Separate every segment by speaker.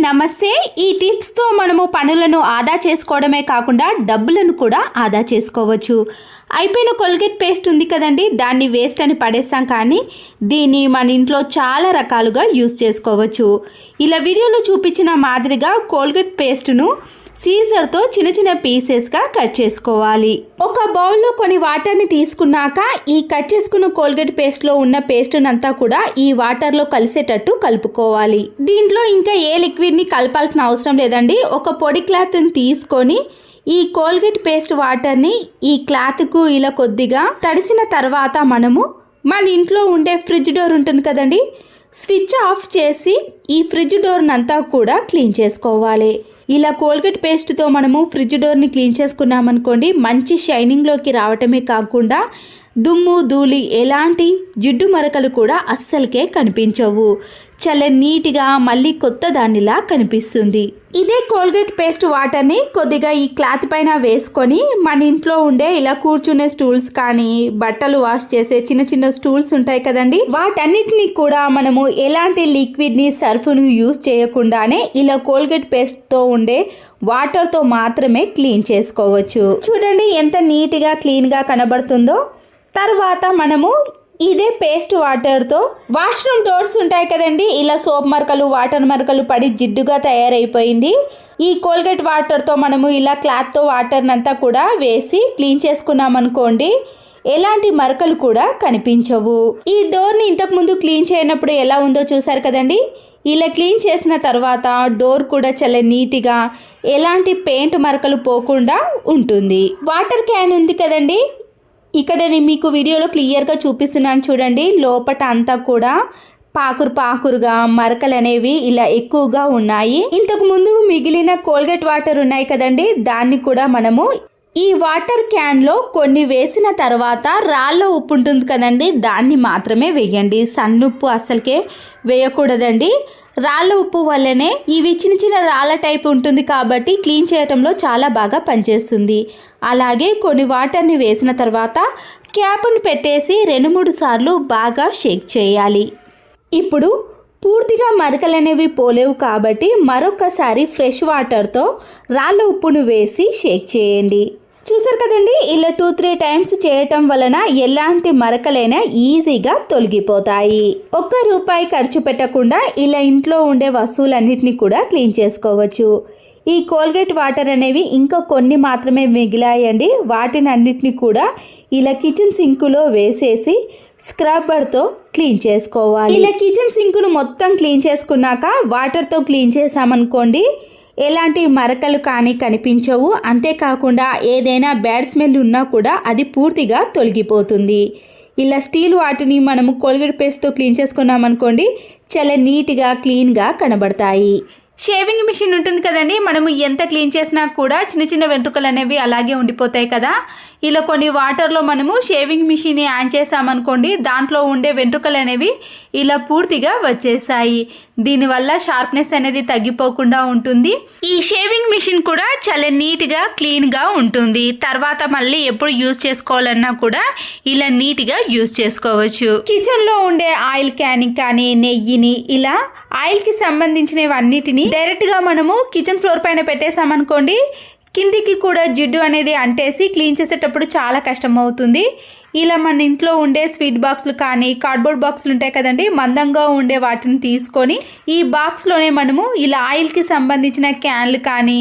Speaker 1: నమస్తే. ఈ టిప్స్తో మనము పనులను ఆదా చేసుకోవడమే కాకుండా డబ్బులను కూడా ఆదా చేసుకోవచ్చు. అయిపోయిన కొల్గేట్ పేస్ట్ ఉంది కదండి దాన్ని వేస్ట్ అని పడేస్తాం కానీ దీన్ని మన ఇంట్లో చాలా రకాలుగా యూస్ చేసుకోవచ్చు. ఇలా వీడియోలో చూపించిన మాదిరిగా కోల్గేట్ పేస్ట్ను సీజర్తో చిన్న చిన్న పీసెస్గా కట్ చేసుకోవాలి. ఒక బౌల్లో కొన్ని వాటర్ని తీసుకున్నాక ఈ కట్ చేసుకున్న కోల్గేట్ పేస్ట్లో ఉన్న పేస్ట్నంతా కూడా ఈ వాటర్లో కలిసేటట్టు కలుపుకోవాలి. దీంట్లో ఇంకా ఏ లిక్విడ్ని కలపాల్సిన అవసరం లేదండి. ఒక పొడి క్లాత్ని తీసుకొని ఈ కోల్గేట్ పేస్ట్ వాటర్ని ఈ క్లాత్కు ఇలా కొద్దిగా తడిసిన తర్వాత మనము మన ఇంట్లో ఉండే ఫ్రిడ్జ్ డోర్ ఉంటుంది కదండి స్విచ్ ఆఫ్ చేసి ఈ ఫ్రిడ్జ్ డోర్నంతా కూడా క్లీన్ చేసుకోవాలి. ఇలా కోల్గేట్ పేస్ట్తో మనము ఫ్రిడ్జ్ డోర్ని క్లీన్ చేసుకున్నామనుకోండి మంచి షైనింగ్లోకి రావటమే కాకుండా దుమ్ము ధూళి ఎలాంటి జిడ్డు మరకలు కూడా అస్సలకే కనిపించవు. చాలా నీట్గా మళ్ళీ కొత్త దానిలా కనిపిస్తుంది. ఇదే కోల్గేట్ పేస్ట్ వాటర్ని కొద్దిగా ఈ క్లాత్ పైన వేసుకొని మన ఇంట్లో ఉండే ఇలా కూర్చునే స్టూల్స్ కానీ బట్టలు వాష్ చేసే చిన్న చిన్న స్టూల్స్ ఉంటాయి కదండి? వాటన్నిటిని కూడా మనము ఎలాంటి లిక్విడ్ని సర్ఫ్ను యూస్ చేయకుండానే ఇలా కోల్గేట్ పేస్ట్తో ఉండే వాటర్తో మాత్రమే క్లీన్ చేసుకోవచ్చు. చూడండి ఎంత నీట్గా క్లీన్గా కనబడుతుందో. తర్వాత మనము ఇదే పేస్ట్ వాటర్తో వాష్రూమ్ డోర్స్ ఉంటాయి కదండి. ఇలా సోప్ మరకలు వాటర్ మరకలు పడి జిడ్డుగా తయారైపోయింది. ఈ కోల్గేట్ వాటర్తో మనము ఇలా క్లాత్తో వాటర్నంతా కూడా వేసి క్లీన్ చేసుకున్నాం అనుకోండి ఎలాంటి మరకలు కూడా కనిపించవు. ఈ డోర్ని ఇంతకుముందు క్లీన్ చేయనప్పుడు ఎలా ఉందో చూసారు కదండి. ఇలా క్లీన్ చేసిన తర్వాత డోర్ కూడా చాలా నీట్గా ఎలాంటి పెయింట్ మరకలు పోకుండా ఉంటుంది. వాటర్ క్యాన్ ఉంది కదండి. ఇక్కడ నేను మీకు వీడియోలో క్లియర్గా చూపిస్తున్నాను చూడండి. లోపట అంతా కూడా పాకురు పాకురుగా మరకలు అనేవి ఇలా ఎక్కువగా ఉన్నాయి. ఇంతకు ముందు మిగిలిన కోల్గేట్ వాటర్ ఉన్నాయి కదండి. దాన్ని కూడా మనము ఈ వాటర్ క్యాన్లో కొన్ని వేసిన తర్వాత రాళ్ళ ఉప్పు ఉంటుంది కదండి. దాన్ని మాత్రమే వేయండి. సన్నుప్పు అసలుకే వేయకూడదండి. రాళ్ళ ఉప్పు వల్లనే ఇవి చిన్న చిన్న రాళ్ళ టైప్ ఉంటుంది కాబట్టి క్లీన్ చేయటంలో చాలా బాగా పనిచేస్తుంది. అలాగే కొన్ని వాటర్ని వేసిన తర్వాత క్యాప్ను పెట్టేసి రెండు మూడు సార్లు బాగా షేక్ చేయాలి. ఇప్పుడు పూర్తిగా మరకలు అనేవి పోలేవు కాబట్టి మరొకసారి ఫ్రెష్ వాటర్తో రాళ్ళ ఉప్పును వేసి షేక్ చేయండి. చూసారు కదండి ఇలా టూ త్రీ టైమ్స్ చేయటం వలన ఎలాంటి మరకలైనా ఈజీగా తొలగిపోతాయి. ఒక్క రూపాయి ఖర్చు పెట్టకుండా ఇలా ఇంట్లో ఉండే వస్తువులన్నిటిని కూడా క్లీన్ చేసుకోవచ్చు. ఈ కోల్గేట్ వాటర్ అనేవి ఇంకా కొన్ని మాత్రమే మిగిలాయండి వాటిని అన్నిటిని కూడా ఇలా కిచెన్ సింకులో వేసేసి స్క్రబ్బర్తో క్లీన్ చేసుకోవాలి. ఇలా కిచెన్ సింకును మొత్తం క్లీన్ చేసుకున్నాక వాటర్తో క్లీన్ చేసామనుకోండి ఎలాంటి మరకలు కానీ కనిపించవు. అంతేకాకుండా ఏదైనా బ్యాడ్ స్మెల్ ఉన్నా కూడా అది పూర్తిగా తొలగిపోతుంది. ఇలా స్టీల్ వాటిని మనము కోల్గేట్ పేస్ట్తో క్లీన్ చేసుకున్నాం అనుకోండి చాలా నీట్గా క్లీన్గా కనబడతాయి. షేవింగ్ మిషన్ ఉంటుంది కదండి. మనము ఎంత క్లీన్ చేసినా కూడా చిన్న చిన్న వెంట్రుకలు అనేవి అలాగే ఉండిపోతాయి కదా. ఇలా కొన్ని వాటర్లో మనము షేవింగ్ మిషన్ని ఆన్ చేసామనుకోండి దాంట్లో ఉండే వెంట్రుకలు అనేవి ఇలా పూర్తిగా వచ్చేసాయి. దీనివల్ల షార్ప్నెస్ అనేది తగ్గిపోకుండా ఉంటుంది. ఈ షేవింగ్ మిషన్ కూడా చాలా నీట్గా క్లీన్గా ఉంటుంది. తర్వాత మళ్ళీ ఎప్పుడు యూజ్ చేసుకోవాలన్నా కూడా ఇలా నీట్గా యూజ్ చేసుకోవచ్చు. కిచెన్లో ఉండే ఆయిల్ క్యానింగ్ కానీ నెయ్యిని ఇలా ఆయిల్కి సంబంధించినవన్నిటిని డైరెక్ట్గా మనము కిచెన్ ఫ్లోర్ పైన పెట్టేసామనుకోండి కిందికి కూడా జిడ్డు అనేది అంటేసి క్లీన్ చేసేటప్పుడు చాలా కష్టం అవుతుంది ఇలా మన ఇంట్లో ఉండే స్వీట్ బాక్స్లు కానీ కార్డ్బోర్డ్ బాక్స్లు ఉంటాయి కదండి మందంగా ఉండే వాటిని తీసుకొని ఈ బాక్స్లోనే మనము ఇలా ఆయిల్కి సంబంధించిన క్యాన్లు కానీ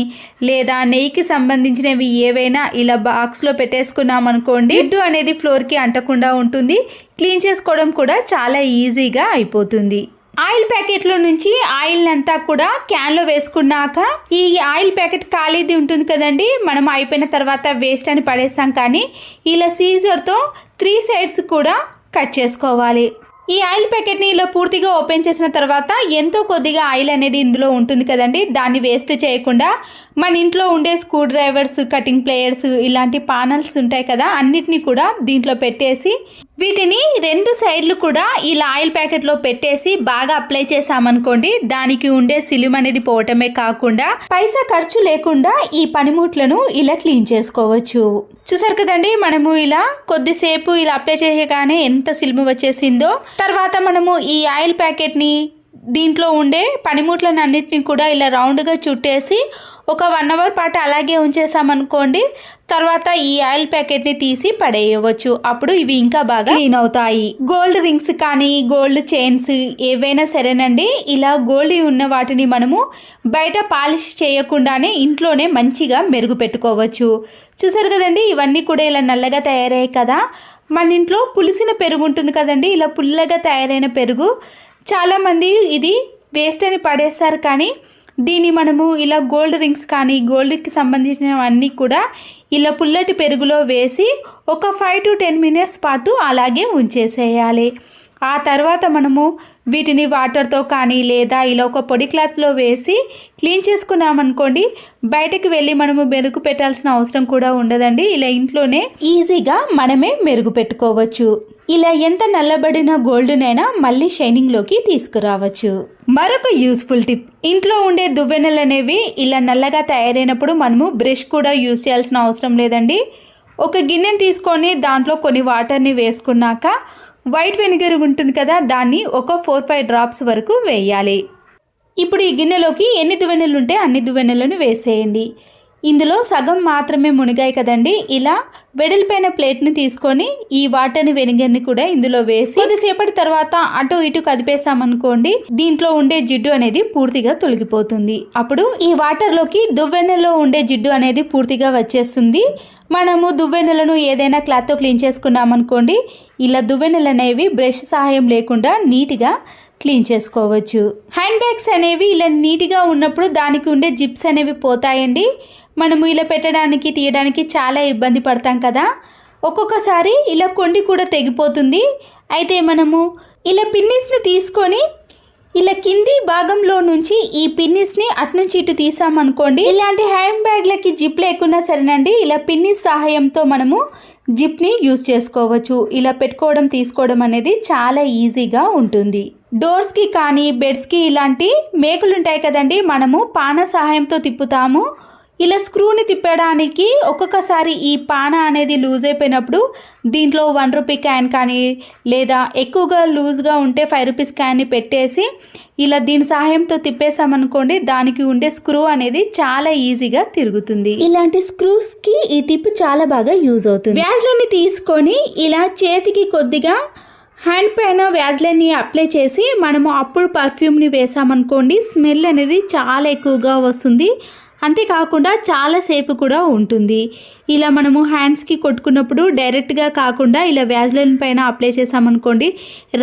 Speaker 1: లేదా నెయ్యికి సంబంధించినవి ఏవైనా ఇలా బాక్స్లో పెట్టేసుకున్నాం అనుకోండి జిడ్డు అనేది ఫ్లోర్కి అంటకుండా ఉంటుంది. క్లీన్ చేసుకోవడం కూడా చాలా ఈజీగా అయిపోతుంది. ఆయిల్ ప్యాకెట్లో నుంచి ఆయిల్ అంతా కూడా క్యాన్లో వేసుకున్నాక ఈ ఆయిల్ ప్యాకెట్ ఖాళీది ఉంటుంది కదండి మనం అయిపోయిన తర్వాత వేస్ట్ అని పడేస్తాం కానీ ఇలా సీజర్తో త్రీ సైడ్స్ కూడా కట్ చేసుకోవాలి. ఈ ఆయిల్ ప్యాకెట్ని ఇలా పూర్తిగా ఓపెన్ చేసిన తర్వాత ఎంతో కొద్దిగా ఆయిల్ అనేది ఇందులో ఉంటుంది కదండి దాన్ని వేస్ట్ చేయకుండా మన ఇంట్లో ఉండే స్క్రూ డ్రైవర్స్ కటింగ్ ప్లేయర్స్ ఇలాంటి పానల్స్ ఉంటాయి కదా అన్నిటినీ కూడా దీంట్లో పెట్టేసి వీటిని రెండు సైడ్లు కూడా ఇలా ఆయిల్ ప్యాకెట్లో పెట్టేసి బాగా అప్లై చేసామనుకోండి దానికి ఉండే సిలిం అనేది పోవటమే కాకుండా పైసా ఖర్చు లేకుండా ఈ పనిముట్లను ఇలా క్లీన్ చేసుకోవచ్చు. చూసారు కదండి మనము ఇలా కొద్దిసేపు ఇలా అప్లై చేయగానే ఎంత సిలిమి వచ్చేసిందో తర్వాత మనము ఈ ఆయిల్ ప్యాకెట్ని దీంట్లో ఉండే పనిముట్లను అన్నిటిని కూడా ఇలా రౌండ్గా చుట్టేసి ఒక వన్ అవర్ పాటు అలాగే ఉంచేసామనుకోండి తర్వాత ఈ ఆయిల్ ప్యాకెట్ని తీసి పడేయవచ్చు. అప్పుడు ఇవి ఇంకా బాగా క్లీన్ అవుతాయి. గోల్డ్ రింగ్స్ కానీ గోల్డ్ చైన్స్ ఏవైనా సరేనండి. ఇలా గోల్డ్ ఉన్న వాటిని మనము బయట పాలిష్ చేయకుండానే ఇంట్లోనే మంచిగా మెరుగు పెట్టుకోవచ్చు. చూసారు కదండి ఇవన్నీ కూడా ఇలా నల్లగా తయారయ్యాయి కదా. మన ఇంట్లో పులిసిన పెరుగు ఉంటుంది కదండి ఇలా పుల్లగా తయారైన పెరుగు. చాలామంది ఇది వేస్ట్ అని పడేస్తారు కానీ దీన్ని మనము ఇలా గోల్డ్ రింగ్స్ కానీ గోల్డ్కి సంబంధించినవన్నీ కూడా ఇలా పుల్లటి పెరుగులో వేసి ఒక ఫైవ్ టు టెన్ మినిట్స్ పాటు అలాగే ఉంచేసేయాలి. ఆ తర్వాత మనము వీటిని వాటర్తో కానీ లేదా ఇలా ఒక పొడి క్లాత్లో వేసి క్లీన్ చేసుకున్నామనుకోండి బయటకు వెళ్ళి మనము మెరుగు పెట్టాల్సిన అవసరం కూడా ఉండదండి. ఇలా ఇంట్లోనే ఈజీగా మనమే మెరుగు పెట్టుకోవచ్చు. ఇలా ఎంత నల్లబడిన గోల్డ్నైనా మళ్ళీ షైనింగ్లోకి తీసుకురావచ్చు. మరొక యూస్ఫుల్ టిప్ ఇంట్లో ఉండే దువ్వెనలు అనేవి ఇలా నల్లగా తయారైనప్పుడు మనము బ్రష్ కూడా యూస్ చేయాల్సిన అవసరం లేదండి. ఒక గిన్నెని తీసుకొని దాంట్లో కొన్ని వాటర్ని వేసుకున్నాక వైట్ వెనిగర్ ఉంటుంది కదా దాన్ని ఒక ఫోర్ ఫైవ్ డ్రాప్స్ వరకు వేయాలి. ఇప్పుడు ఈ గిన్నెలోకి ఎన్ని దువ్వెనలు ఉంటే అన్ని దువ్వెనలను వేసేయండి. ఇందులో సగం మాత్రమే మునిగాయి కదండి ఇలా వెడల్పైన ప్లేట్ని తీసుకొని ఈ వాటర్ని వెనిగర్ని కూడా ఇందులో వేసి కొద్దిసేపటి తర్వాత అటు ఇటు కదిపేసామనుకోండి దీంట్లో ఉండే జిడ్డు అనేది పూర్తిగా తొలగిపోతుంది. అప్పుడు ఈ వాటర్లోకి దువ్వెన్నెలో ఉండే జిడ్డు అనేది పూర్తిగా వచ్చేస్తుంది. మనము దువ్వెనలను ఏదైనా క్లాత్తో క్లీన్ చేసుకున్నామనుకోండి ఇలా దువ్వెనలు అనేవి బ్రష్ సహాయం లేకుండా నీట్గా క్లీన్ చేసుకోవచ్చు. హ్యాండ్ బ్యాగ్స్ అనేవి ఇలా నీట్గా ఉన్నప్పుడు దానికి ఉండే జిప్స్ అనేవి పోతాయండి. మనము ఇలా పెట్టడానికి తీయడానికి చాలా ఇబ్బంది పడతాం కదా. ఒక్కొక్కసారి ఇలా కొండి కూడా తెగిపోతుంది. అయితే మనము ఇలా పిన్నిస్ని తీసుకొని ఇలా కింది భాగంలో నుంచి ఈ పిన్నిస్ని అట్నుంచి ఇటు తీసామనుకోండి. ఇలాంటి హ్యాండ్ బ్యాగ్లకి జిప్ లేకున్నా సరేనండి. ఇలా పిన్నిస్ సహాయంతో మనము జిప్ని యూజ్ చేసుకోవచ్చు. ఇలా పెట్టుకోవడం తీసుకోవడం అనేది చాలా ఈజీగా ఉంటుంది. డోర్స్కి కానీ బెడ్స్కి ఇలాంటి మేకులు ఉంటాయి కదండి. మనము పాన సహాయంతో తిప్పుతాము. ఇలా స్క్రూని తిప్పడానికి ఒక్కొక్కసారి ఈ పాన అనేది లూజ్ అయిపోయినప్పుడు దీంట్లో వన్ రూపీ క్యాన్ కానీ లేదా ఎక్కువగా లూజ్గా ఉంటే ఫైవ్ రూపీస్ క్యాన్ని పెట్టేసి ఇలా దీని సహాయంతో తిప్పేసామనుకోండి దానికి ఉండే స్క్రూ అనేది చాలా ఈజీగా తిరుగుతుంది. ఇలాంటి స్క్రూస్కి ఈ టిప్ చాలా బాగా యూజ్ అవుతుంది. వ్యాజ్లని తీసుకొని ఇలా చేతికి కొద్దిగా హ్యాండ్ పైన వ్యాజ్లైన్ని అప్లై చేసి మనము అప్పుడు పర్ఫ్యూమ్ని వేసామనుకోండి స్మెల్ అనేది చాలా ఎక్కువగా వస్తుంది. అంతేకాకుండా చాలాసేపు కూడా ఉంటుంది. ఇలా మనము హ్యాండ్స్కి కొట్టుకున్నప్పుడు డైరెక్ట్గా కాకుండా ఇలా వ్యాజ్లైన్ పైన అప్లై చేసామనుకోండి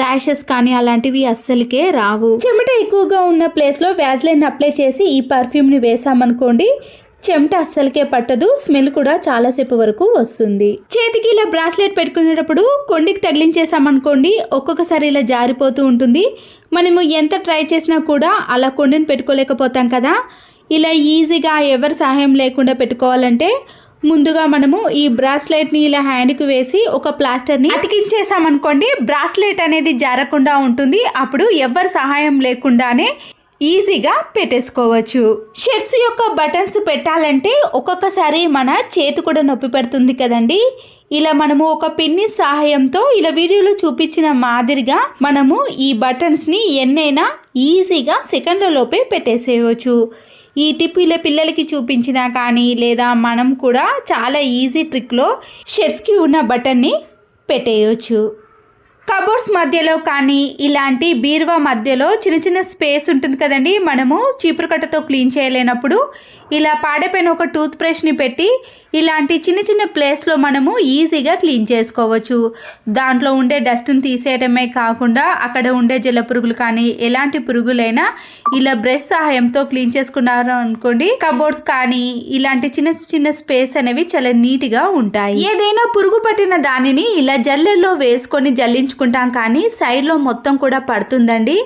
Speaker 1: ర్యాషెస్ కానీ అలాంటివి అస్సలకే రావు. చెమట ఎక్కువగా ఉన్న ప్లేస్లో వ్యాజ్లైన్ అప్లై చేసి ఈ పర్ఫ్యూమ్ని వేసామనుకోండి చెమట అస్సలకే పట్టదు స్మెల్ కూడా చాలాసేపు వరకు వస్తుంది. చేతికి ఇలా బ్రాస్లెట్ పెట్టుకునేటప్పుడు కొండికి తగిలించేసామనుకోండి ఒక్కొక్కసారి ఇలా జారిపోతూ ఉంటుంది. మనము ఎంత ట్రై చేసినా కూడా అలా కొండను పెట్టుకోలేకపోతాం కదా ఇలా ఈజీగా ఎవరి సహాయం లేకుండా పెట్టుకోవాలంటే ముందుగా మనము ఈ బ్రాస్లెట్ని ఇలా హ్యాండ్కి వేసి ఒక ప్లాస్టర్ని అతికించేసామనుకోండి బ్రాస్లెట్ అనేది జారకుండా ఉంటుంది. అప్పుడు ఎవరి సహాయం లేకుండానే ఈజీగా పెట్టేసుకోవచ్చు. షర్ట్స్ యొక్క బటన్స్ పెట్టాలంటే ఒక్కొక్కసారి మన చేతి కూడా నొప్పి పెడుతుంది కదండి. ఇలా మనము ఒక పిన్ని సహాయంతో ఇలా వీడియోలో చూపించిన మాదిరిగా మనము ఈ బటన్స్ని ఎన్నైనా ఈజీగా సెకండ్ల లోపే పెట్టేసేయవచ్చు. ఈ టిప్ ఇలా పిల్లలకి చూపించినా కానీ లేదా మనం కూడా చాలా ఈజీ ట్రిక్లో షర్ట్స్కి ఉన్న బటన్ని పెట్టేయచ్చు. కబోర్డ్స్ మధ్యలో కానీ ఇలాంటి బీరువా మధ్యలో చిన్న చిన్న స్పేస్ ఉంటుంది కదండి మనము చీపురు కట్టతో క్లీన్ చేయలేనప్పుడు ఇలా పాడైపోయిన ఒక టూత్ బ్రష్ని పెట్టి ఇలాంటి చిన్న చిన్న ప్లేస్లో మనము ఈజీగా క్లీన్ చేసుకోవచ్చు. దాంట్లో ఉండే డస్ట్ని తీసేయడమే కాకుండా అక్కడ ఉండే జల పురుగులు కానీ ఎలాంటి పురుగులైనా ఇలా బ్రష్ సహాయంతో క్లీన్ చేసుకున్నారు అనుకోండి కబోర్డ్స్ కానీ ఇలాంటి చిన్న చిన్న స్పేస్ అనేవి చాలా నీట్గా ఉంటాయి. ఏదైనా పురుగు పట్టిన దానిని ఇలా జల్లెల్లో వేసుకొని జల్లించుకుంటాం కానీ సైడ్లో మొత్తం కూడా పడుతుందండి.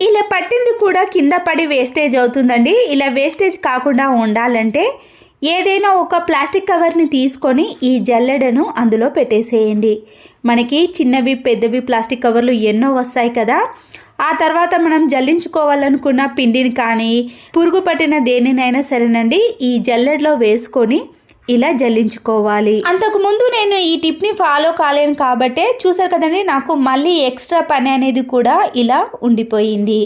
Speaker 1: ఇలా పట్టింది కూడా కింద పడి వేస్టేజ్ అవుతుందండి. ఇలా వేస్టేజ్ కాకుండా ఉండాలంటే ఏదైనా ఒక ప్లాస్టిక్ కవర్ని తీసుకొని ఈ జల్లెడను అందులో పెట్టేసేయండి. మనకి చిన్నవి పెద్దవి ప్లాస్టిక్ కవర్లు ఎన్నో వస్తాయి కదా. ఆ తర్వాత మనం జల్లించుకోవాలనుకున్న పిండిని కానీ పురుగు పట్టిన దేనినైనా సరేనండి ఈ జల్లెడలో వేసుకొని ఇలా జల్లించుకోవాలి. అంతకు ముందు నేను ఈ టిప్ని ఫాలో కాలేను కాబట్టే చూసారు కదండి నాకు మళ్ళీ ఎక్స్ట్రా పని అనేది కూడా ఇలా ఉండిపోయింది.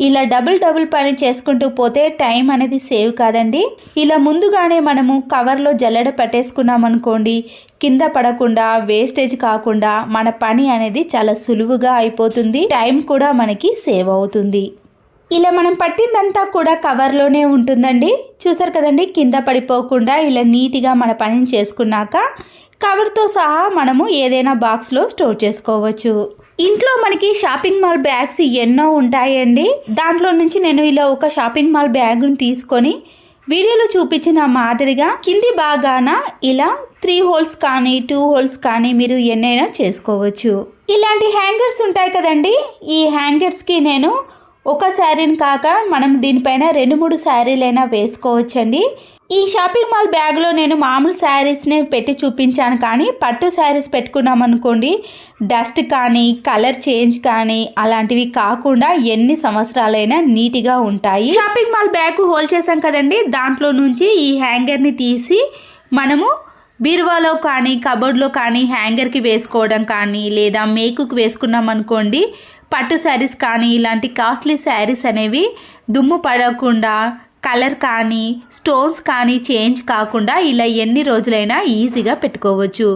Speaker 1: ఇలా డబుల్ డబుల్ పని చేసుకుంటూ పోతే టైం అనేది సేవ్ కాదండి. ఇలా ముందుగానే మనము కవర్లో జల్లెడ పట్టేసుకున్నాం అనుకోండి కింద పడకుండా వేస్టేజ్ కాకుండా మన పని అనేది చాలా సులువుగా అయిపోతుంది. టైం కూడా మనకి సేవ్ అవుతుంది. ఇలా మనం పట్టిందంతా కూడా కవర్లోనే ఉంటుందండి. చూసారు కదండి కింద పడిపోకుండా ఇలా నీట్గా మన పనిని చేసుకున్నాక కవర్తో సహా మనము ఏదైనా బాక్స్లో స్టోర్ చేసుకోవచ్చు. ఇంట్లో మనకి షాపింగ్ మాల్ బ్యాగ్స్ ఎన్నో ఉంటాయండి. దాంట్లో నుంచి నేను ఇలా ఒక షాపింగ్ మాల్ బ్యాగ్ను తీసుకొని వీడియోలో చూపించిన మాదిరిగా కింది భాగాన ఇలా త్రీ హోల్స్ కానీ టూ హోల్స్ కానీ మీరు ఎన్నైనా చేసుకోవచ్చు. ఇలాంటి హ్యాంగర్స్ ఉంటాయి కదండి. ఈ హ్యాంగర్స్కి నేను ఒక శారీని కాక మనం దీనిపైన రెండు మూడు శారీలైనా వేసుకోవచ్చండి. ఈ షాపింగ్ మాల్ బ్యాగ్లో నేను మామూలు శారీస్నే పెట్టి చూపించాను కానీ పట్టు శారీస్ పెట్టుకున్నాం అనుకోండి డస్ట్ కానీ కలర్ చేంజ్ కానీ అలాంటివి కాకుండా ఎన్ని సంవత్సరాలైనా నీట్గా ఉంటాయి. షాపింగ్ మాల్ బ్యాగ్ హోల్ చేసాం కదండి దాంట్లో నుంచి ఈ హ్యాంగర్ని తీసి మనము బీరువాలో కానీ కబోర్డ్లో కానీ హ్యాంగర్కి వేసుకోవడం కానీ లేదా మేకుకి వేసుకున్నాం అనుకోండి పట్టు శారీస్ కానీ ఇలాంటి కాస్ట్లీ శారీస్ అనేవి దుమ్ము పడకుండా కలర్ కానీ స్టోన్స్ కానీ చేంజ్ కాకుండా ఇలా ఎన్ని రోజులైనా ఈజీగా పెట్టుకోవచ్చు.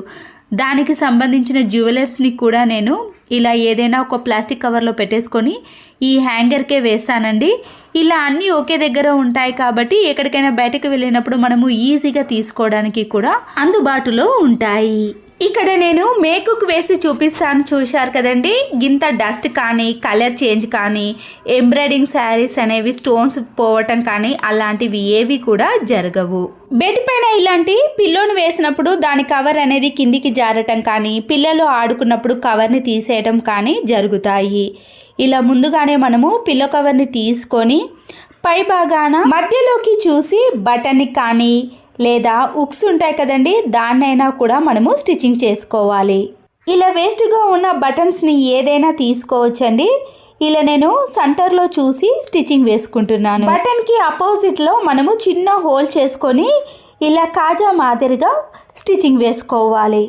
Speaker 1: దానికి సంబంధించిన జ్యువెలర్స్ని కూడా నేను ఇలా ఏదైనా ఒక ప్లాస్టిక్ కవర్లో పెట్టేసుకొని ఈ హ్యాంగర్కే వేస్తానండి. ఇలా అన్నీ ఒకే దగ్గర ఉంటాయి కాబట్టి ఎక్కడికైనా బయటకు వెళ్ళినప్పుడు మనము ఈజీగా తీసుకోవడానికి కూడా అందుబాటులో ఉంటాయి. ఇక్కడ నేను మేకుకు వేసి చూపిస్తాను చూశారు కదండి? గింత డస్ట్ కానీ కలర్ చేంజ్ కానీ ఎంబ్రాయిడింగ్ శారీస్ అనేవి స్టోన్స్ పోవటం కానీ అలాంటివి ఏవి కూడా జరగవు. బెడ్ పైన ఇలాంటి పిల్లోని వేసినప్పుడు దాని కవర్ అనేది కిందికి జారటం కానీ పిల్లలు ఆడుకున్నప్పుడు కవర్ని తీసేయడం కానీ జరుగుతాయి. ఇలా ముందుగానే మనము పిల్లో కవర్ని తీసుకొని పై భాగాన మధ్యలోకి చూసి బటన్ని కానీ లేదా ఉక్స్ ఉంటాయి కదండి దాన్నైనా కూడా మనము స్టిచ్చింగ్ చేసుకోవాలి. ఇలా వేస్ట్గా ఉన్న బటన్స్ని ఏదైనా తీసుకోవచ్చండి. ఇలా నేను సెంటర్లో చూసి స్టిచ్చింగ్ వేసుకుంటున్నాను. బటన్కి అపోజిట్లో మనము చిన్న హోల్ చేసుకొని ఇలా కాజా మాదిరిగా స్టిచ్చింగ్ వేసుకోవాలి.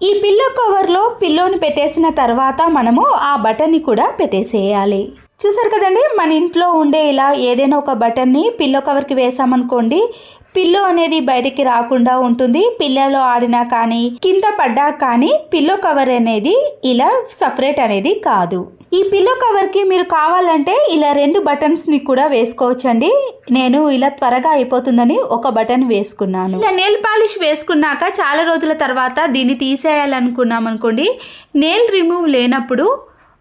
Speaker 1: ఈ పిల్లో కవర్లో పిల్లోని పెట్టేసిన తర్వాత మనము ఆ బటన్ని కూడా పెట్టేసేయాలి. చూసారు కదండి మన ఇంట్లో ఉండే ఇలా ఏదైనా ఒక బటన్ని పిల్లో కవర్కి వేసామనుకోండి పిల్లో అనేది బయటికి రాకుండా ఉంటుంది. పిల్లలో ఆడినా కానీ కింద పడ్డా కానీ పిల్లో కవర్ అనేది ఇలా సపరేట్ అనేది కాదు. ఈ పిల్లో కవర్కి మీరు కావాలంటే ఇలా రెండు బటన్స్ని కూడా వేసుకోవచ్చండి. నేను ఇలా త్వరగా అయిపోతుందని ఒక బటన్ వేసుకున్నాను. ఇలా నెయిల్ పాలిష్ వేసుకున్నాక చాలా రోజుల తర్వాత దీన్ని తీసేయాలనుకున్నాం అనుకోండి. నెయిల్ రిమూవ్ లేనప్పుడు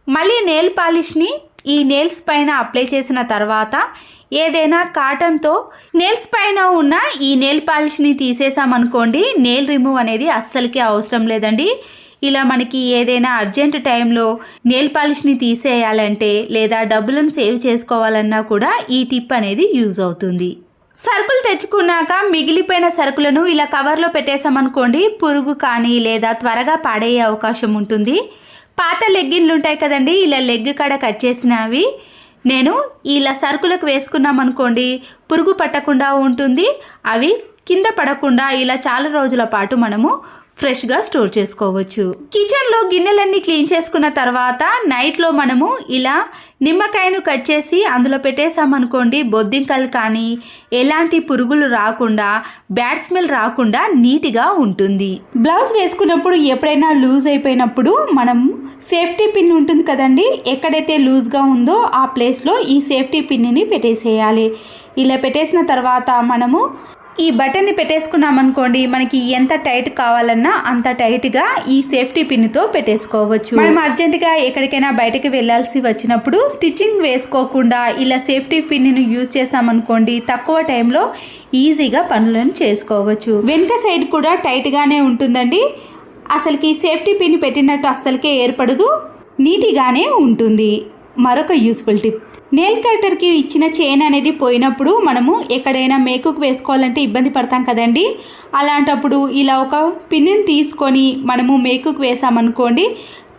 Speaker 1: మళ్ళీ నెయిల్ పాలిష్ని ఈ నెయిల్స్ పైన అప్లై చేసిన తర్వాత ఏదైనా కాటన్తో నెయిల్స్ పైన ఉన్న ఈ నెయిల్ పాలిష్ని తీసేసామనుకోండి నెయిల్ రిమూవ్ అనేది అస్సలకి అవసరం లేదండి. ఇలా మనకి ఏదైనా అర్జెంట్ టైంలో నెయిల్ పాలిష్ని తీసేయాలంటే లేదా డబ్బులను సేవ్ చేసుకోవాలన్నా కూడా ఈ టిప్ అనేది యూజ్ అవుతుంది. సరుకులు తెచ్చుకున్నాక మిగిలిపోయిన సరుకులను ఇలా కవర్లో పెట్టేసామనుకోండి పురుగు కానీ లేదా త్వరగా పాడయ్యే అవకాశం ఉంటుంది. పాత లెగ్గిన్లు ఉంటాయి కదండి ఇలా లెగ్ కాడ కట్ చేసినవి నేను ఇలా సరుకులకు వేసుకున్నాం అనుకోండి పురుగు పట్టకుండా ఉంటుంది అవి కింద పడకుండా ఇలా చాలా రోజుల పాటు మనము ఫ్రెష్గా స్టోర్ చేసుకోవచ్చు. కిచెన్లో గిన్నెలన్నీ క్లీన్ చేసుకున్న తర్వాత నైట్లో మనము ఇలా నిమ్మకాయను కట్ చేసి అందులో పెట్టేసామనుకోండి బొద్దింకలు కానీ ఎలాంటి పురుగులు రాకుండా బ్యాడ్ స్మెల్ రాకుండా నీట్గా ఉంటుంది. బ్లౌజ్ వేసుకున్నప్పుడు ఎప్పుడైనా లూజ్ అయిపోయినప్పుడు మనం సేఫ్టీ పిన్ ఉంటుంది కదండి ఎక్కడైతే లూజ్గా ఉందో ఆ ప్లేస్లో ఈ సేఫ్టీ పిన్ని పెట్టేసేయాలి. ఇలా పెట్టేసిన తర్వాత మనము ఈ బటన్ని పెట్టేసుకున్నామనుకోండి మనకి ఎంత టైట్ కావాలన్నా అంత టైట్గా ఈ సేఫ్టీ పిన్తో పెట్టేసుకోవచ్చు. మనం అర్జెంటుగా ఎక్కడికైనా బయటకు వెళ్ళాల్సి వచ్చినప్పుడు స్టిచ్చింగ్ వేసుకోకుండా ఇలా సేఫ్టీ పిన్ను యూజ్ చేసామనుకోండి తక్కువ టైంలో ఈజీగా పనులను చేసుకోవచ్చు. వెనుక సైడ్ కూడా టైట్గానే ఉంటుందండి. అసలుకి సేఫ్టీ పిన్ పెట్టినట్టు అస్సలకే ఏర్పడదు నీటిగానే ఉంటుంది. మరొక యూస్ఫుల్ టిప్ నెయిల్ కట్టర్కి ఇచ్చిన చైన్ అనేది పోయినప్పుడు మనము ఎక్కడైనా మేకుకు వేసుకోవాలంటే ఇబ్బంది పడతాం కదండి. అలాంటప్పుడు ఇలా ఒక పిన్ని తీసుకొని మనము మేకుకు వేసామనుకోండి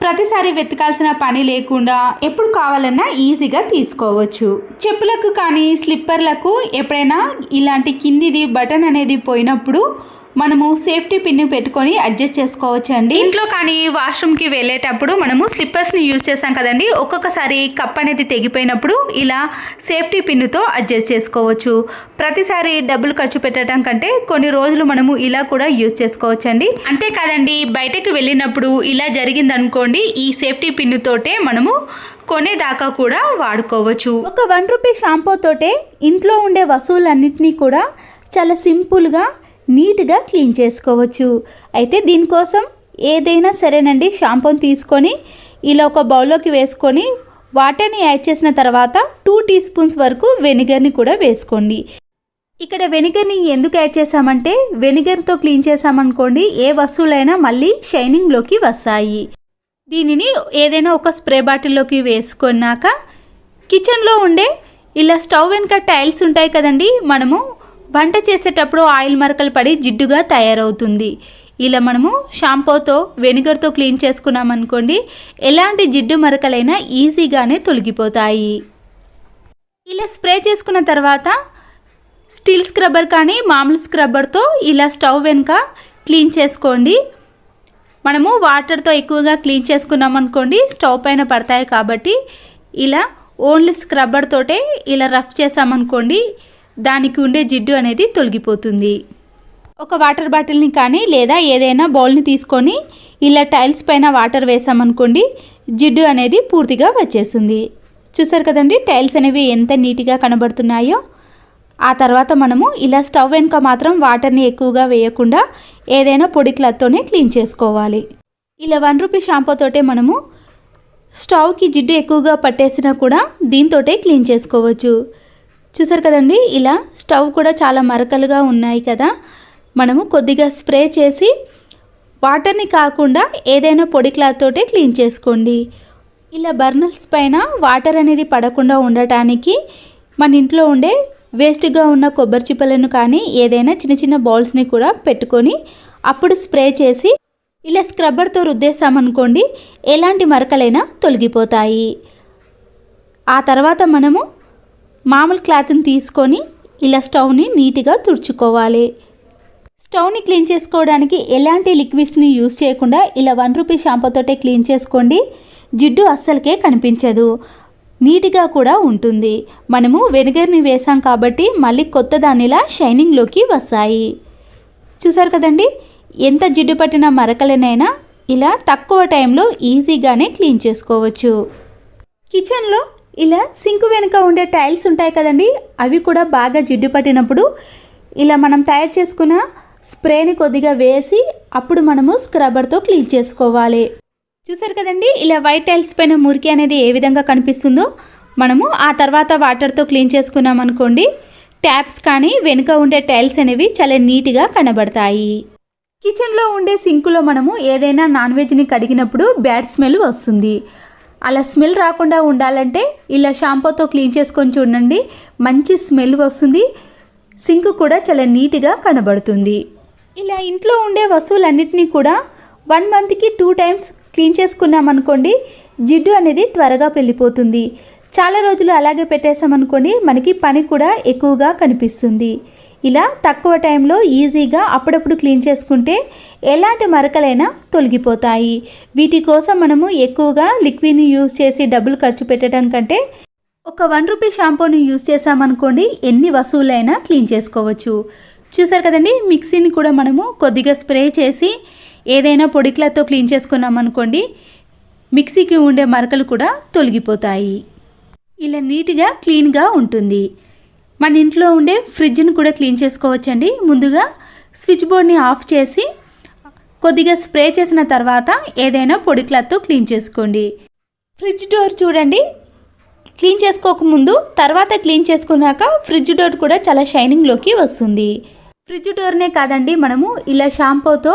Speaker 1: ప్రతిసారి వెతకాల్సిన పని లేకుండా ఎప్పుడు కావాలన్నా ఈజీగా తీసుకోవచ్చు. చెప్పులకు కానీ స్లిప్పర్లకు ఎప్పుడైనా ఇలాంటి కిందిది బటన్ అనేది పోయినప్పుడు మనము సేఫ్టీ పిన్ పెట్టుకొని అడ్జస్ట్ చేసుకోవచ్చు అండి ఇంట్లో కానీ వాష్రూమ్కి వెళ్ళేటప్పుడు మనము స్లిప్పర్స్ని యూజ్ చేస్తాం కదండి. ఒక్కొక్కసారి కప్ అనేది తెగిపోయినప్పుడు ఇలా సేఫ్టీ పిన్నుతో అడ్జస్ట్ చేసుకోవచ్చు. ప్రతిసారి డబ్బులు ఖర్చు పెట్టడం కంటే కొన్ని రోజులు మనము ఇలా కూడా యూజ్ చేసుకోవచ్చు అండి అంతేకాదండి బయటకు వెళ్ళినప్పుడు ఇలా జరిగిందనుకోండి ఈ సేఫ్టీ పిన్నుతోటే మనము కొనేదాకా కూడా వాడుకోవచ్చు. ఒక వన్ రూపీ షాంపూ తోటే ఇంట్లో ఉండే వస్తువులన్నింటినీ కూడా చాలా సింపుల్గా నీట్గా క్లీన్ చేసుకోవచ్చు. అయితే దీనికోసం ఏదైనా సరేనండి షాంపూని తీసుకొని ఇలా ఒక బౌల్లోకి వేసుకొని వాటర్ని యాడ్ చేసిన తర్వాత టూ టీ స్పూన్స్ వరకు వెనిగర్ని కూడా వేసుకోండి. ఇక్కడ వెనిగర్ని ఎందుకు యాడ్ చేసామంటే వెనిగర్తో క్లీన్ చేసామనుకోండి ఏ వస్తువులైనా మళ్ళీ షైనింగ్లోకి వస్తాయి. దీనిని ఏదైనా ఒక స్ప్రే బాటిల్లోకి వేసుకున్నాక కిచెన్లో ఉండే ఇలా స్టవ్ వెనుక టైల్స్ ఉంటాయి కదండి మనము వంట చేసేటప్పుడు ఆయిల్ మరకలు పడి జిడ్డుగా తయారవుతుంది. ఇలా మనము షాంపూతో వెనిగర్తో క్లీన్ చేసుకున్నామనుకోండి ఎలాంటి జిడ్డు మరకలైనా ఈజీగానే తొలగిపోతాయి. ఇలా స్ప్రే చేసుకున్న తర్వాత స్టీల్ స్క్రబ్బర్ కానీ మామూలు స్క్రబ్బర్తో ఇలా స్టవ్ వెనుక క్లీన్ చేసుకోండి. మనము వాటర్తో ఎక్కువగా క్లీన్ చేసుకున్నాం అనుకోండి స్టవ్ పైన పడతాయి కాబట్టి ఇలా ఓన్లీ స్క్రబ్బర్ తోటే ఇలా రఫ్ చేసామనుకోండి దానికి ఉండే జిడ్డు అనేది తొలగిపోతుంది. ఒక వాటర్ బాటిల్ని కానీ లేదా ఏదైనా బౌల్ని తీసుకొని ఇలా టైల్స్ పైన వాటర్ వేసామనుకోండి జిడ్డు అనేది పూర్తిగా వచ్చేస్తుంది. చూసారు కదండి టైల్స్ అనేవి ఎంత నీట్గా కనబడుతున్నాయో. ఆ తర్వాత మనము ఇలా స్టవ్ వెనుక మాత్రం వాటర్ని ఎక్కువగా వేయకుండా ఏదైనా పొడి క్లాత్తోనే క్లీన్ చేసుకోవాలి. ఇలా వన్ రూపీ షాంపూతోటే మనము స్టవ్కి జిడ్డు ఎక్కువగా పట్టేసినా కూడా దీంతోటే క్లీన్ చేసుకోవచ్చు. చూసారు కదండి ఇలా స్టవ్ కూడా చాలా మరకలుగా ఉన్నాయి కదా. మనము కొద్దిగా స్ప్రే చేసి వాటర్ని కాకుండా ఏదైనా పొడి క్లాత్ తోటే క్లీన్ చేసుకోండి. ఇలా బర్నర్స్ పైన వాటర్ అనేది పడకుండా ఉండటానికి మన ఇంట్లో ఉండే వేస్ట్గా ఉన్న కొబ్బరి చిప్పలను కానీ ఏదైనా చిన్న చిన్న బౌల్స్ని కూడా పెట్టుకొని అప్పుడు స్ప్రే చేసి ఇలా స్క్రబ్బర్తో రుద్దేశామనుకోండి ఎలాంటి మరకలైనా తొలగిపోతాయి. ఆ తర్వాత మనము మామూలు క్లాత్ని తీసుకొని ఇలా స్టవ్ని నీట్గా తుడుచుకోవాలి. స్టవ్ని క్లీన్ చేసుకోవడానికి ఎలాంటి లిక్విడ్స్ని యూజ్ చేయకుండా ఇలా వన్ రూపీ షాంపూతోటే క్లీన్ చేసుకోండి. జిడ్డు అస్సలకే కనిపించదు. నీట్గా కూడా ఉంటుంది. మనము వెనిగర్ని వేసాం కాబట్టి మళ్ళీ కొత్త దానిలా షైనింగ్లోకి వస్తాయి. చూసారు కదండి? ఎంత జిడ్డు పట్టిన మరకలనైనా ఇలా తక్కువ టైంలో ఈజీగానే క్లీన్ చేసుకోవచ్చు. కిచెన్లో ఇలా సింక్ వెనుక ఉండే టైల్స్ ఉంటాయి కదండి అవి కూడా బాగా జిడ్డు పట్టినప్పుడు ఇలా మనం తయారు చేసుకున్న స్ప్రేని కొద్దిగా వేసి అప్పుడు మనము స్క్రబ్బర్తో క్లీన్ చేసుకోవాలి. చూసారు కదండి ఇలా వైట్ టైల్స్ పైన మురికి అనేది ఏ విధంగా కనిపిస్తుందో మనము ఆ తర్వాత వాటర్తో క్లీన్ చేసుకున్నాం అనుకోండి ట్యాప్స్ కానీ వెనుక ఉండే టైల్స్ అనేవి చాలా నీట్గా కనబడతాయి. కిచెన్లో ఉండే సింకులో మనము ఏదైనా నాన్ వెజ్ని కడిగినప్పుడు బ్యాడ్ స్మెల్ వస్తుంది. అలా స్మెల్ రాకుండా ఉండాలంటే ఇలా షాంపూతో క్లీన్ చేసుకొని చూడండి. మంచి స్మెల్ వస్తుంది. సింక్ కూడా చాలా నీట్గా కనబడుతుంది. ఇలా ఇంట్లో ఉండే వస్తువులన్నిటినీ కూడా వన్ మంత్కి టూ టైమ్స్ క్లీన్ చేసుకున్నామనుకోండి జిడ్డు అనేది త్వరగా వెళ్ళిపోతుంది చాలా రోజులు అలాగే పెట్టేసామనుకోండి మనకి పని కూడా ఎక్కువగా కనిపిస్తుంది. ఇలా తక్కువ టైంలో ఈజీగా అప్పుడప్పుడు క్లీన్ చేసుకుంటే ఎలాంటి మరకలైనా తొలగిపోతాయి. వీటి కోసం మనము ఎక్కువగా లిక్విడ్ని యూజ్ చేసి డబ్బులు ఖర్చు పెట్టడం కంటే ఒక వన్ రూపీ షాంపూని యూజ్ చేసామనుకోండి ఎన్ని వస్తువులైనా క్లీన్ చేసుకోవచ్చు. చూసారు కదండి మిక్సీని కూడా మనము కొద్దిగా స్ప్రే చేసి ఏదైనా పొడిక్లతో క్లీన్ చేసుకున్నాం అనుకోండి మిక్సీకి ఉండే మరకలు కూడా తొలగిపోతాయి. ఇలా నీట్గా క్లీన్గా ఉంటుంది. మన ఇంట్లో ఉండే ఫ్రిడ్జ్ని కూడా క్లీన్ చేసుకోవచ్చండి. ముందుగా స్విచ్ బోర్డ్ని ఆఫ్ చేసి కొద్దిగా స్ప్రే చేసిన తర్వాత ఏదైనా పొడి క్లాత్తో క్లీన్ చేసుకోండి. ఫ్రిడ్జ్ డోర్ చూడండి. క్లీన్ చేసుకోకముందు తర్వాత క్లీన్ చేసుకున్నాక ఫ్రిడ్జ్ డోర్ కూడా చాలా షైనింగ్లోకి వస్తుంది. ఫ్రిడ్జ్ డోర్నే కాదండి మనము ఇలా షాంపూతో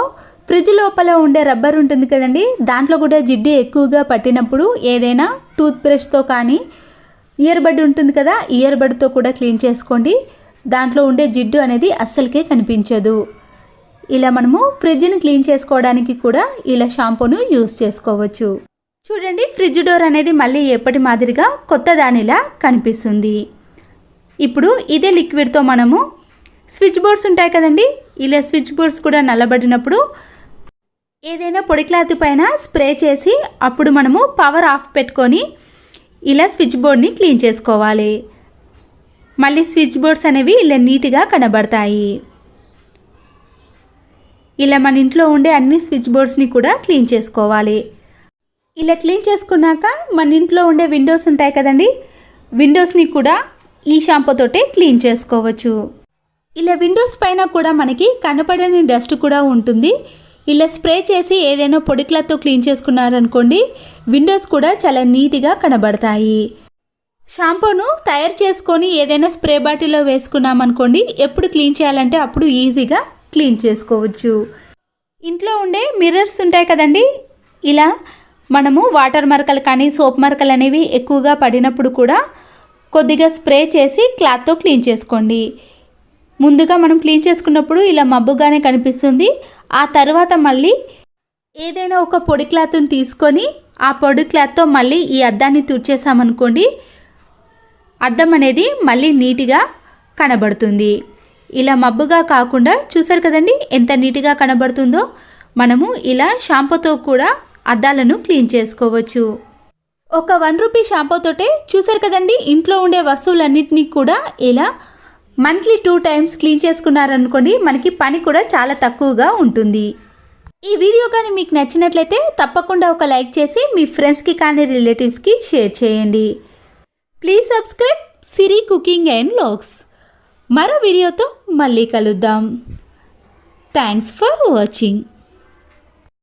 Speaker 1: ఫ్రిడ్జ్ లోపల ఉండే రబ్బర్ ఉంటుంది కదండి దాంట్లో కూడా జిడ్డు ఎక్కువగా పట్టినప్పుడు ఏదైనా టూత్ బ్రష్తో కానీ ఇయర్ బడ్ ఉంటుంది కదా ఇయర్ బడ్తో కూడా క్లీన్ చేసుకోండి. దాంట్లో ఉండే జిడ్డు అనేది అస్సలకే కనిపించదు. ఇలా మనము ఫ్రిడ్జ్ని క్లీన్ చేసుకోవడానికి కూడా ఇలా షాంపూను యూస్ చేసుకోవచ్చు. చూడండి ఫ్రిడ్జ్ డోర్ అనేది మళ్ళీ ఎప్పటి మాదిరిగా కొత్త దానిలా కనిపిస్తుంది. ఇప్పుడు ఇదే లిక్విడ్తో మనము స్విచ్ బోర్డ్స్ ఉంటాయి కదండి ఇలా స్విచ్ బోర్డ్స్ కూడా నల్లబడినప్పుడు ఏదైనా పొడి క్లాత్ పైన స్ప్రే చేసి అప్పుడు మనము పవర్ ఆఫ్ పెట్టుకొని ఇలా స్విచ్ బోర్డ్ని క్లీన్ చేసుకోవాలి. మళ్ళీ స్విచ్ బోర్డ్స్ అనేవి ఇలా నీట్గా కనబడతాయి. ఇలా మన ఇంట్లో ఉండే అన్ని స్విచ్ బోర్డ్స్ని కూడా క్లీన్ చేసుకోవాలి. ఇలా క్లీన్ చేసుకున్నాక మన ఇంట్లో ఉండే విండోస్ ఉంటాయి కదండి విండోస్ని కూడా ఈ షాంపూతోటే క్లీన్ చేసుకోవచ్చు. ఇలా విండోస్ పైన కూడా మనకి కనపడని డస్ట్ కూడా ఉంటుంది. ఇలా స్ప్రే చేసి ఏదైనా పొడి క్లాత్తో క్లీన్ చేసుకున్నారనుకోండి విండోస్ కూడా చాలా నీట్గా కనబడతాయి. షాంపూను తయారు చేసుకొని ఏదైనా స్ప్రే బాటిల్లో వేసుకున్నామనుకోండి ఎప్పుడు క్లీన్ చేయాలంటే అప్పుడు ఈజీగా క్లీన్ చేసుకోవచ్చు. ఇంట్లో ఉండే మిర్రర్స్ ఉంటాయి కదండి ఇలా మనము వాటర్ మరకలు కానీ సోప్ మరకలు అనేవి ఎక్కువగా పడినప్పుడు కూడా కొద్దిగా స్ప్రే చేసి క్లాత్తో క్లీన్ చేసుకోండి. ముందుగా మనం క్లీన్ చేసుకున్నప్పుడు ఇలా మబ్బుగానే కనిపిస్తుంది ఆ తర్వాత మళ్ళీ ఏదైనా ఒక పొడి క్లాత్ని తీసుకొని ఆ పొడి క్లాత్తో మళ్ళీ ఈ అద్దాన్ని తుడిచేసామనుకోండి అద్దం అనేది మళ్ళీ నీట్గా కనబడుతుంది. ఇలా మబ్బుగా కాకుండా చూసారు కదండి ఎంత నీట్గా కనబడుతుందో? మనము ఇలా షాంపూతో కూడా అద్దాలను క్లీన్ చేసుకోవచ్చు. ఒక వన్ రూపీ షాంపూతోటే చూసారు కదండి ఇంట్లో ఉండే వస్తువులన్నింటినీ కూడా ఇలా మంత్లీ టూ టైమ్స్ క్లీన్ చేసుకున్నారనుకోండి మనకి పని కూడా చాలా తక్కువగా ఉంటుంది. ఈ వీడియో కానీ మీకు నచ్చినట్లయితే తప్పకుండా ఒక లైక్ చేసి మీ ఫ్రెండ్స్కి కానీ రిలేటివ్స్కి షేర్ చేయండి. Please subscribe Siri cooking and vlogs మరో వీడియోతో మళ్ళీ కలుద్దాం. Thanks for watching.